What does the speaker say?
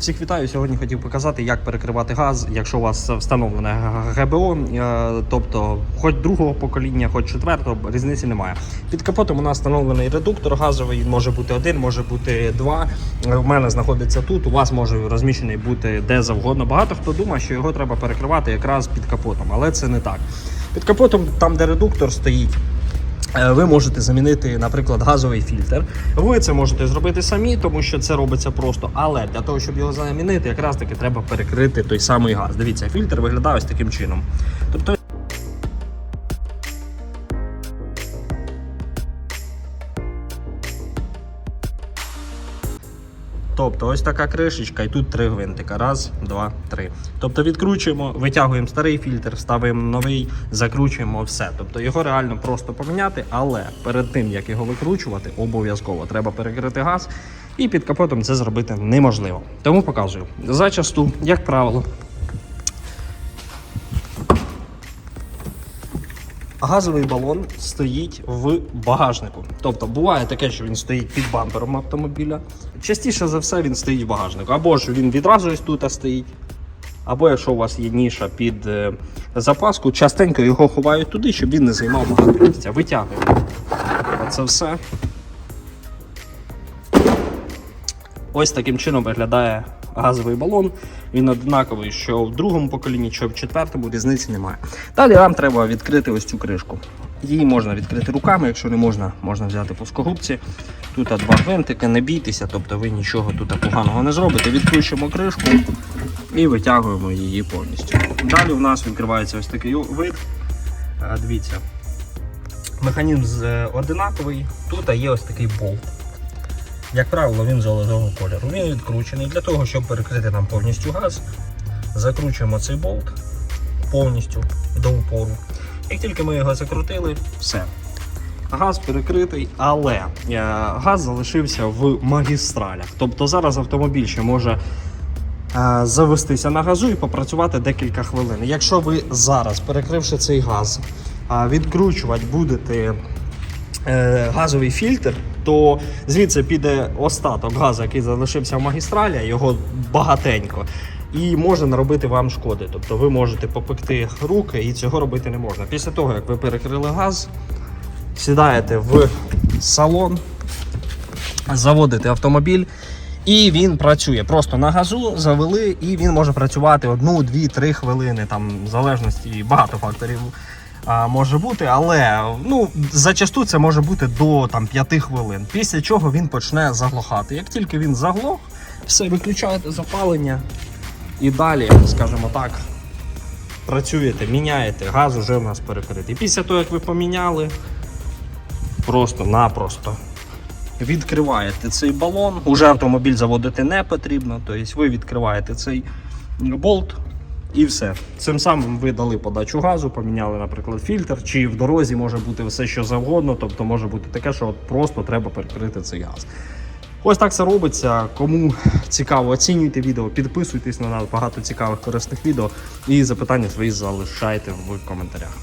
Всіх вітаю. Сьогодні хотів показати, як перекривати газ, якщо у вас встановлене ГБО, е, тобто хоч другого покоління, хоч четвертого, різниці немає. Під капотом у нас встановлений редуктор газовий, може бути один, може бути два. Е, В мене знаходиться тут. У вас може розміщений бути де завгодно. Багато хто думає, що його треба перекривати якраз під капотом, але це не так. Під капотом, там де редуктор стоїть. Е, Ви можете замінити, наприклад, газовий фільтр. Ви це можете зробити самі, тому що це робиться просто. Але для того, щоб його замінити, якраз таки треба перекрити той самий газ. Дивіться, фільтр виглядає ось таким чином. Тобто. Ось така кришечка, і тут три гвинтика. Раз, два, три. Тобто відкручуємо, витягуємо старий фільтр, ставимо новий, закручуємо все. Тобто його реально просто поміняти, але перед тим як його викручувати, обов'язково треба перекрити газ. І під капотом це зробити неможливо. Тому показую. Зачасту, як правило, Газовий балон стоїть в багажнику. Тобто буває таке, що він стоїть під бампером автомобіля. Частіше за все він стоїть в багажнику. Або ж він відразу ось тут стоїть. Або якщо у вас є ніша під е, запаску, частенько його ховають туди, щоб він не займав багато місця. Витягуємо. Це все. Ось таким чином виглядає газовий балон. Він однаковий, що в другому поколінні, що в четвертому, різниці немає. Далі нам треба відкрити ось цю кришку. Її можна відкрити руками, якщо не можна, можна взяти плоскогубці. Тут два гвинтики, не бійтеся, тобто ви нічого тут поганого не зробите. Відкручуємо кришку і витягуємо її повністю. Далі у нас відкривається ось такий вид. Е, Дивіться, механізм е, одинаковий. Тут є ось такий болт. Як правило, він золотого кольору. Він відкручений для того, щоб перекрити нам повністю газ. Закручуємо цей болт повністю до упору. Як тільки ми його закрутили, все. Газ перекритий, але е, газ залишився в магістралях. Тобто зараз автомобіль ще може е, завестися на газу і попрацювати декілька хвилин. Якщо ви зараз, перекривши цей газ, е, відкручувати будете газовий фільтр, то звідси піде остаток газу, який залишився в магістралі, його багатенько. І може наробити вам шкоди. Тобто ви можете попекти руки і цього робити не можна. Після того, як ви перекрили газ, сідаєте в салон, заводите автомобіль. І він працює просто на газу, завели, і він може працювати одну, дві, три хвилини. Там в залежності багато факторів а, може бути, але ну зачасту це може бути до там 5 хвилин. Після чого він почне заглохати. Як тільки він заглох, все виключаєте запалення і далі, скажімо так, працюєте, міняєте, газ уже у нас перекритий. Після того, як ви поміняли, просто-напросто відкриваєте цей балон. Уже автомобіль заводити не потрібно. Тобто ви відкриваєте цей болт і все. Цим самим ви дали подачу газу, поміняли, наприклад, фільтр, чи в дорозі може бути все, що завгодно. Тобто може бути таке, що от просто треба перекрити цей газ. Ось так це робиться. Кому цікаво, оцінюйте відео, підписуйтесь на нас багато цікавих корисних відео і запитання свої залишайте в коментарях.